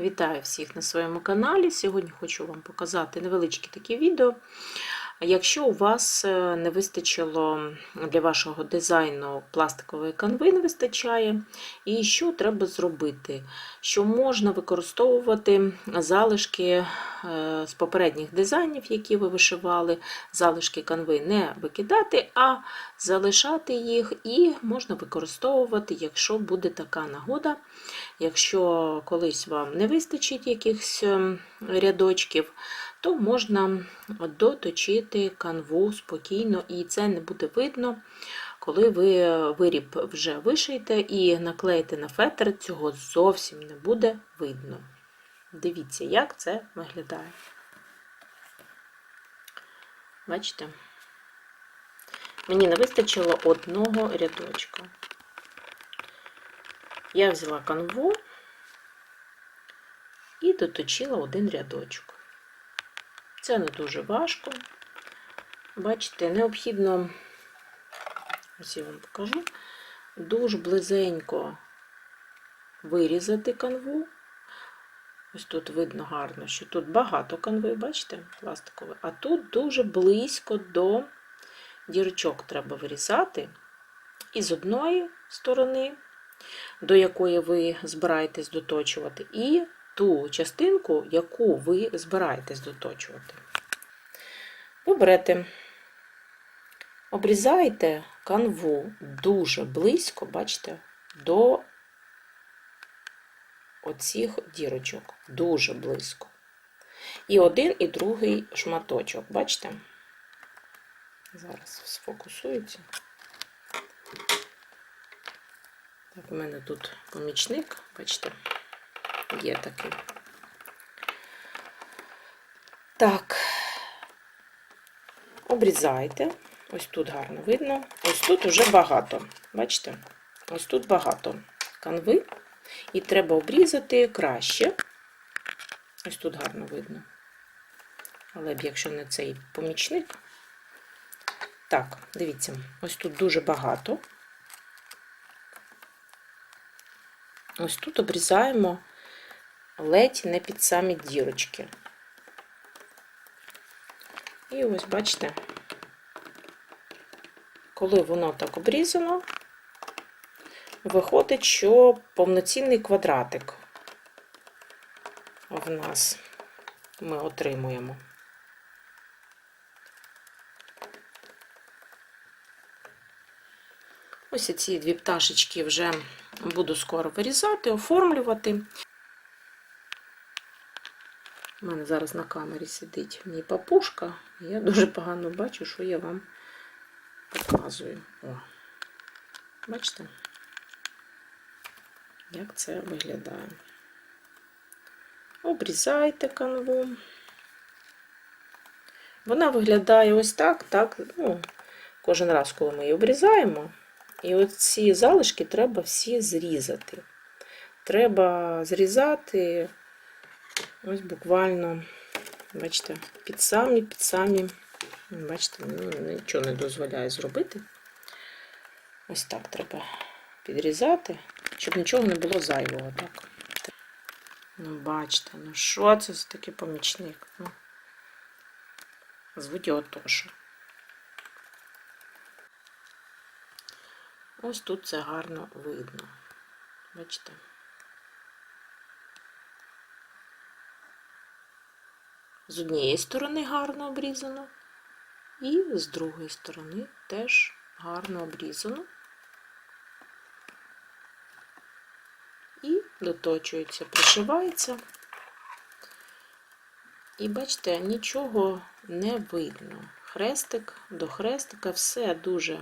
Вітаю всіх на своєму каналі. Сьогодні хочу вам показати невеличке таке відео. Якщо у вас е, не вистачило для вашого дизайну пластикової канви, не вистачає, і що треба зробити? Що можна використовувати залишки е, з попередніх дизайнів, які ви вишивали, залишки канви не викидати, а залишати їх і можна використовувати, якщо буде така нагода. Якщо колись вам не вистачить якихось ем, рядочків, то можна доточити канву спокійно, і це не буде видно, коли ви виріб вже вишиєте і наклеїте на фетр, цього зовсім не буде видно. Дивіться, як це виглядає. Бачите? Мені не вистачило одного рядочка. Я взяла канву і доточила один рядочок. Це не дуже важко. Бачите, необхідно, ось я вам покажу, дуже близенько вирізати канву. Ось тут видно гарно, що тут багато канви, бачите, пластикової, а тут дуже близько до дірочок треба вирізати. І з одної сторони, до якої ви збираєтесь доточувати, і ту частинку, яку ви збираєтесь доточувати. Ви берете, обрізаєте канву дуже близько, бачите, до оцих дірочок, дуже близько. І один, і другий шматочок, бачите? Зараз сфокусується. Так, у мене тут помічник, бачите, є такий. Так, обрізайте. Ось тут гарно видно. Ось тут вже багато. Бачите? Ось тут багато канви. І треба обрізати краще. Ось тут гарно видно. Але б якщо не цей помічник. Так, дивіться, ось тут дуже багато. Ось тут обрізаємо ледь не під самі дірочки. І ось, бачите, коли воно так обрізано, виходить, що повноцінний квадратик в нас ми отримуємо. Ось ці дві пташечки вже буду скоро вирізати, оформлювати. У мене зараз на камері сидить мій папушка, і я дуже погано бачу, що я вам показую. О, бачите, як це виглядає. Обрізайте канву. Вона виглядає ось так, так, ну, кожен раз, коли ми її обрізаємо. І оці залишки треба всі зрізати. Треба зрізати ось буквально, бачите, під самі, під самі, бачите, ну, нічого не дозволяє зробити. Ось так треба підрізати, щоб нічого не було зайвого. так. Ну, бачите, ну що це за такий помічник? Ну, Звуть його Тоша. Ось тут це гарно видно. Бачите? З однієї сторони гарно обрізано, і з другої сторони теж гарно обрізано. І доточується, пришивається. І бачите, нічого не видно. Хрестик до хрестика, все дуже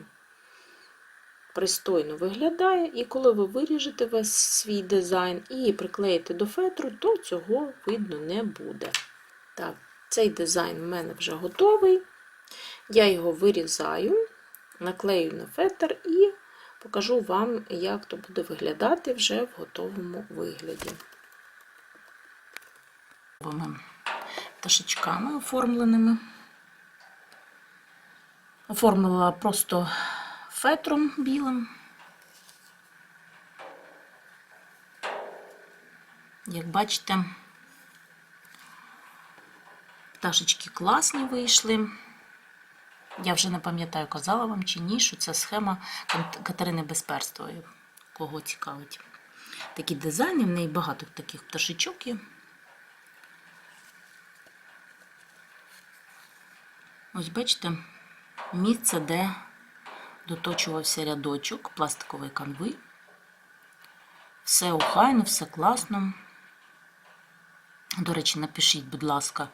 пристойно виглядає, і коли ви виріжете весь свій дизайн і приклеїте до фетру, то цього видно не буде. Так, цей дизайн в мене вже готовий. Я його вирізаю, наклею на фетр і покажу вам, як то буде виглядати вже в готовому вигляді. Пташечками оформленими. Оформила просто фетром білим. Як бачите, пташечки класні вийшли. Я вже не пам'ятаю, казала вам чи ні, що це схема Катерини Безперстової. Кого цікавить. Такі дизайни, в неї багато таких пташечок є. Ось бачите, місце, де доточувався рядочок пластикової канви. Все охайно, все класно. До речі, напишіть, будь ласка,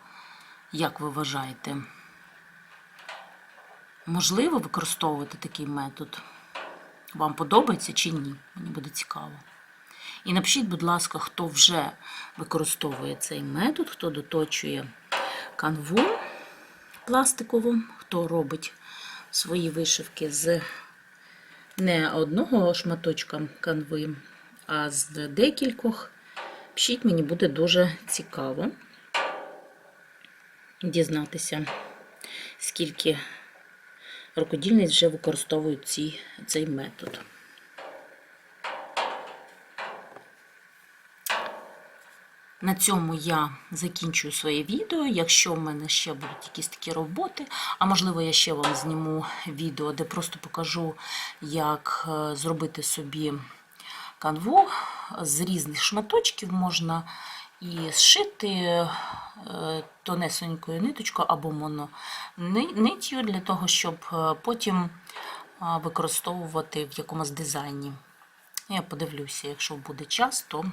як ви вважаєте, можливо використовувати такий метод? Вам подобається чи ні? Мені буде цікаво. І напишіть, будь ласка, хто вже використовує цей метод, хто доточує канву пластикову, хто робить свої вишивки з не одного шматочка канви, а з декількох. Пишіть, мені буде дуже цікаво дізнатися, скільки рукодільниць вже використовують ці, цей метод. На цьому я закінчую своє відео. Якщо в мене ще будуть якісь такі роботи, а можливо, я ще вам зніму відео, де просто покажу, як е, зробити собі канву з різних шматочків можна і зшити е, тонесенькою ниточкою або мононитью для того, щоб е, потім е, використовувати в якомусь дизайні. Я подивлюся, якщо буде час, то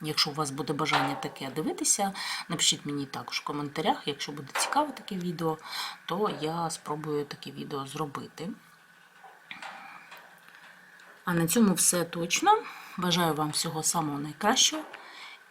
якщо у вас буде бажання таке дивитися, напишіть мені також в коментарях. Якщо буде цікаве таке відео, то я спробую таке відео зробити. А на цьому все точно. Бажаю вам всього самого найкращого